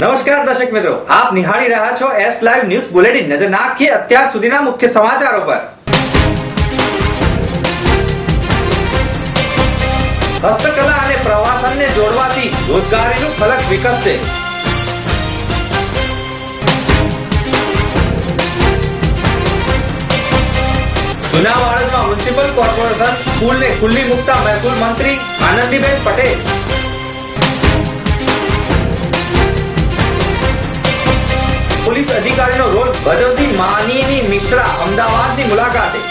દર્શક મિત્રો, આપ નિહાળી રહ્યા છો એસ લાઈવ ન્યૂઝ બુલેટિન નજર નાખીએ અત્યાર સુધીના મુખ્ય સમાચારો પર. હસ્તકલા અને પ્રવાસનને જોડવાથી રોજગારીનું ફલક વિકસશે. જુનાવાડમાં મ્યુનિસિપલ કોર્પોરેશન સ્કૂલને ખુલ્લી મુકતા મહેસૂલ મંત્રી આનંદીબેન પટેલ. પોલીસ અધિકારીનો રોલ ભજવતી માનીની મિશ્રા અમદાવાદની મુલાકાતે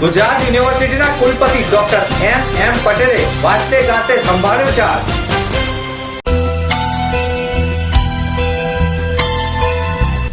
ગુજરાત યુનિવર્સિટીના કુલપતિ ડોક્ટર એમ એમ પટેલે વાજતે ગાતે સંભાળ્યો ચાર્જ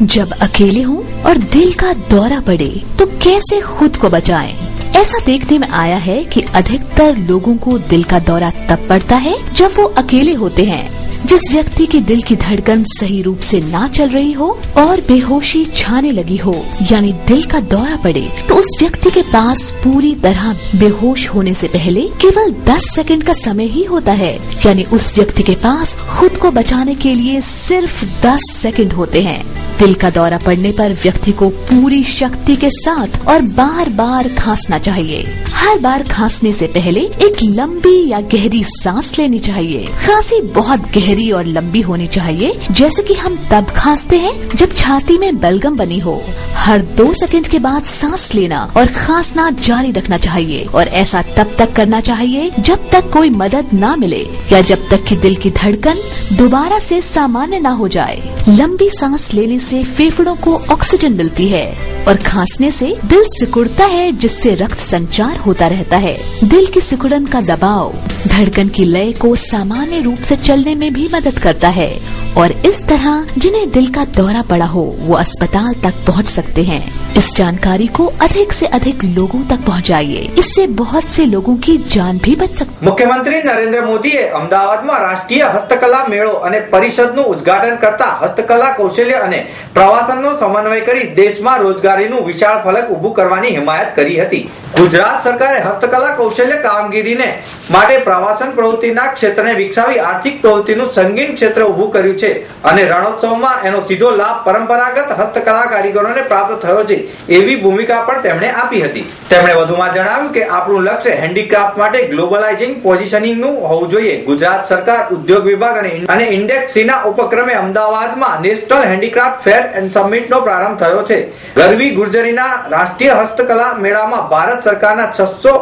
जब अकेले हों और दिल का दौरा पड़े तो कैसे खुद को बचाएं? ऐसा देखने में आया है कि अधिकतर लोगों को दिल का दौरा तब पड़ता है जब वो अकेले होते हैं। जिस व्यक्ति की दिल की धड़कन सही रूप से ना चल रही हो और बेहोशी छाने लगी हो, यानी दिल का दौरा पड़े तो उस व्यक्ति के पास पूरी तरह बेहोश होने से पहले केवल 10 सेकंड का समय ही होता है। यानी उस व्यक्ति के पास खुद को बचाने के लिए सिर्फ़ 10 सेकंड होते हैं। दिल का दौरा पड़ने पर व्यक्ति को पूरी शक्ति के साथ और बार बार खांसना चाहिए हर बार खांसने से पहले एक लंबी या गहरी सांस लेनी चाहिए। खांसी बहुत गहरी और लंबी होनी चाहिए, जैसे कि हम तब खांसते हैं जब छाती में बलगम बनी हो। हर दो सेकंड के बाद सांस लेना और खांसना जारी रखना चाहिए और ऐसा तब तक करना चाहिए जब तक कोई मदद ना मिले या जब तक कि दिल की धड़कन दोबारा से सामान्य ना हो जाए। लंबी सांस लेने से फेफड़ों को ऑक्सीजन मिलती है और खांसने से दिल सिकुड़ता है, जिससे रक्त संचार होता रहता है। दिल की सिकुड़न का दबाव धड़कन की लय को सामान्य रूप से चलने में भी मदद करता है। और इस तरह जिन्हें दिल का दौरा पड़ा हो, वो अस्पताल तक पहुँच सकते हैं। इस जानकारी को अधिक से अधिक लोगों तक पहुंचाइए इससे बहुत से लोगों की जान भी बच सकती મુખ્યમંત્રી નરેન્દ્ર મોદીએ અમદાવાદમાં રાષ્ટ્રીય હસ્તકલા મેળો અને પરિષદનું ઉદ્ઘાટન કરતા હસ્તકલા કૌશલ્ય અને પ્રવાસનનો સમન્વય કરી દેશમાં રોજગારીનું વિશાળ ફલક ઊભું કરવાની હિમાયત કરી હતી ગુજરાત સરકારે હસ્તકલા કૌશલ્ય કામગીરીને માટે પ્રવાસન પ્રવૃત્તિના ક્ષેત્રને વિકસાવી આર્થિક પ્રવૃત્તિનું સંગીન ક્ષેત્ર ઊભું કર્યું છે અને રણોત્સવમાં એનો સીધો લાભ પરંપરાગત હસ્તકલા કારીગરોને પ્રાપ્ત થયો છે એવી ભૂમિકા પણ તેમણે આપી હતી. તેમણે વધુમાં જણાવ્યું કે આપણું લક્ષ્ય હેન્ડીક્રાફ્ટ માટે ગ્લોબલાઇઝિંગ પોઝિશનિંગનું હોવું જોઈએ. ગુજરાત સરકાર, ઉદ્યોગ વિભાગ અને અને ઇન્ડેક્સ સીના ઉપક્રમે અમદાવાદમાં નેશનલ હેન્ડીક્રાફ્ટ ફેર એન્ડ સમિટનો પ્રારંભ થયો છે. ગરવી ગુર્જરીના રાષ્ટ્રીય હસ્તકલા મેળામાં ભારત સરકારના છસો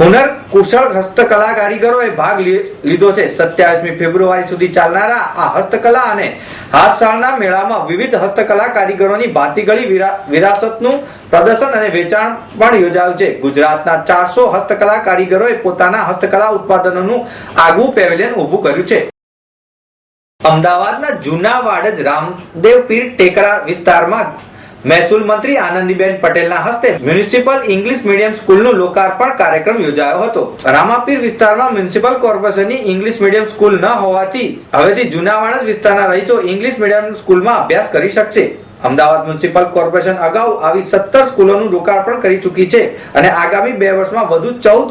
હુનર કુશળ હસ્તકલા કારીગરોએ ભાગ લીધો છે. સત્યાવીસમી ફેબ્રુઆરી સુધી ચાલનારા આ હસ્તકલા અને હાથશાળના મેળામાં વિવિધ હસ્તકલા કારીગરોની ભાતીગળી વિરા- વિરાસતનું પ્રદર્શન અને વેચાણ પણ યોજાયું છે. ગુજરાતના ચારસો હસ્તકલા કારીગરોએ પોતાના હસ્તકલા ઉત્પાદનોનું આગવું પેવેલિયન ઊભું કર્યું છે. અમદાવાદના જૂના વાડજ રામદેવ પીર ટેકરા વિસ્તારમાં મહેસૂલ મંત્રી આનંદીબેન પટેલના હસ્તે મ્યુનિસિપલ ઇંગ્લિશ મીડિયમ સ્કૂલનું લોકાર્પણ કાર્યક્રમ યોજાયો હતો. રામાપીર વિસ્તારમાં મ્યુનિસિપલ કોર્પોરેશનની ઇંગ્લિશ મીડિયમ સ્કૂલ ન હોવાથી હવેથી જૂના વાડજ વિસ્તારના રહીશો ઇંગ્લિશ મીડિયમ સ્કૂલમાં અભ્યાસ કરી શકશે. અમદાવાદ મ્યુનિસિપલ કોર્પોરેશન અગાઉ આવી સત્તર સ્કૂલોનું લોકાર્પણ કરી ચૂકી છે અને આગામી બે વર્ષમાં વધુ ચૌદ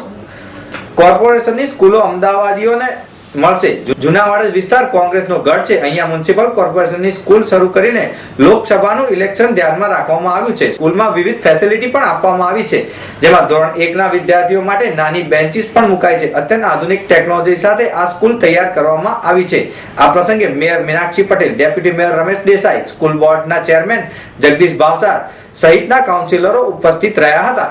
કોર્પોરેશનની સ્કૂલો અમદાવાદીઓને મળશે. જુનાવાડ વિસ્તાર કોંગ્રેસનો ગઢ છે. અહીંયા મ્યુનિસિપલ કોર્પોરેશનની સ્કૂલ શરૂ કરીને લોકસભાનું ઇલેક્શન ધ્યાનમાં રાખવામાં આવ્યું છે. સ્કૂલમાં વિવિધ ફેસિલિટી પણ આપવામાં આવી છે. જેમાં ધોરણ એકના વિદ્યાર્થીઓ માટે નાની બેન્ચીસ પણ મુકાઈ છે. અત્યંત આધુનિક ટેકનોલોજી સાથે આ સ્કૂલ તૈયાર કરવામાં આવી છે. આ પ્રસંગે mayor Meenakshi Patel, deputy mayor Ramesh Desai, school બોર્ડના ચેરમેન જગદીશ ભાવસાર સહિતના કાઉન્સિલરો ઉપસ્થિત રહ્યા હતા.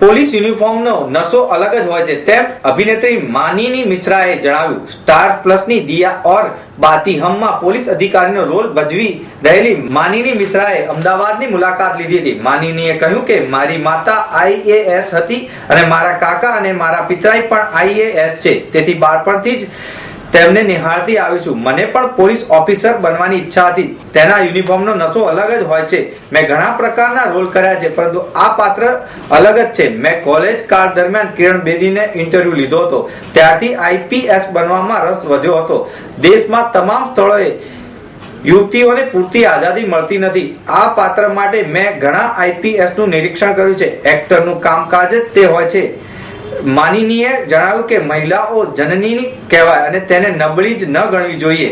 પોલીસ યુનિફોર્મનો નશો અલગ જ હોય છે. તેમ અભિનેત્રી માનીની મિશ્રાએ જણાવ્યું સ્ટાર પ્લસની દિયા ઓર બાતી હમમાં પોલીસ અધિકારીનો રોલ ભજવી રહેલી માનીની મિશ્રાએ અમદાવાદની મુલાકાત લીધી હતી. માનીનીએ કહ્યું કે, મારી માતા આઈએએસ હતી અને મારા કાકા અને મારા પિતરાઈ પણ આઈએએસ છે. તેથી બાળપણથી જ તેમને નિહાળતી આવી છું. મને પણ પોલીસ ઓફિસર બનવાની ઈચ્છા હતી. તેના યુનિફોર્મનો નશો અલગ જ હોય છે. મેં ઘણા પ્રકારના રોલ કર્યા છે, પરંતુ આ પાત્ર અલગ જ છે. મેં કોલેજ કાળ દરમિયાન કિરણ બેદીને ઇન્ટરવ્યુ લીધો હતો. ત્યારથી આઈપીએસ બનવામાં રસ વધ્યો હતો. દેશમાં તમામ સ્થળોએ યુવતીઓને પૂરતી આઝાદી મળતી નથી. આ પાત્ર માટે મેં ઘણા આઈપીએસનું નિરીક્ષણ કર્યું છે. એક્ટરનું કામકાજ જ તે હોય છે. માનીનીએ જણાવ્યું કે મહિલાઓ જનની કહેવાય અને તેને નબળી જ ન ગણવી જોઈએ.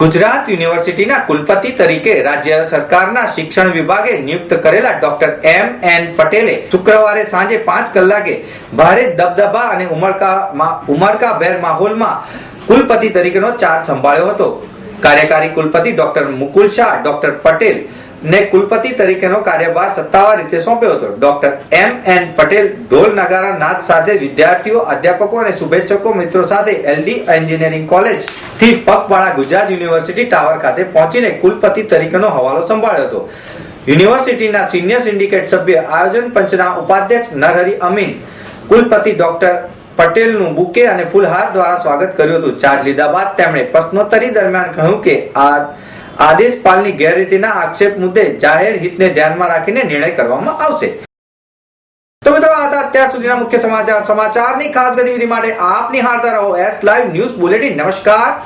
ગુજરાત યુનિવર્સિટીના કુલપતિ તરીકે રાજ્ય સરકારના શિક્ષણ વિભાગે નિયુક્ત કરેલા ડોક્ટર એમ એન પટેલે શુક્રવારે સાંજે પાંચ કલાકે ભારે દબદબા અને ઉમરકામાં, ઉમરકાભેર માહોલમાં કુલપતિ તરીકેનો ચાર્જ સંભાળ્યો હતો. કાર્યકારી કુલપતિ ડોક્ટર મુકુલ શાહ, ડોક્ટર પટેલ ને કુલપતિ તરીકેનો કાર્યભાર સત્તાવાર રીતે સોંપ્યો હતો. ડોક્ટર એમ એન પટેલ ઢોલ નગારા નાદ સાથે વિદ્યાર્થીઓ, અધ્યાપકો અને શુભેચ્છકો મિત્રો સાથે એલડી એન્જિનિયરિંગ કોલેજથી પગપાળા ગુજરાત યુનિવર્સિટી ટાવર ખાતે પહોંચીને કુલપતિ તરીકેનો હવાલો સંભાળ્યો હતો. યુનિવર્સિટીના સિનિયર સિન્ડિકેટ સભ્ય, આયોજન પંચના ઉપાધ્યક્ષ નરહરી અમીન કુલપતિ ડોક્ટર પટેલનું બુકે અને ફૂલહાર દ્વારા સ્વાગત કર્યું હતું. ચાર્જ લીધા બાદ તેમણે પ્રશ્નોત્તરી દરમિયાન કહ્યું કે આ આદેશપાલની ગેરરીતિના આક્ષેપ મુદ્દે જાહેર હિતને ધ્યાનમાં રાખીને નિર્ણય કરવામાં આવશે. તો મિત્રો, આ હતા અત્યાર સુધીના મુખ્ય સમાચાર. સમાચારની ખાસ ગતિવિધિ માટે આપ નિહાળતા રહો એસ લાઈવ ન્યૂઝ બુલેટિન નમસ્કાર.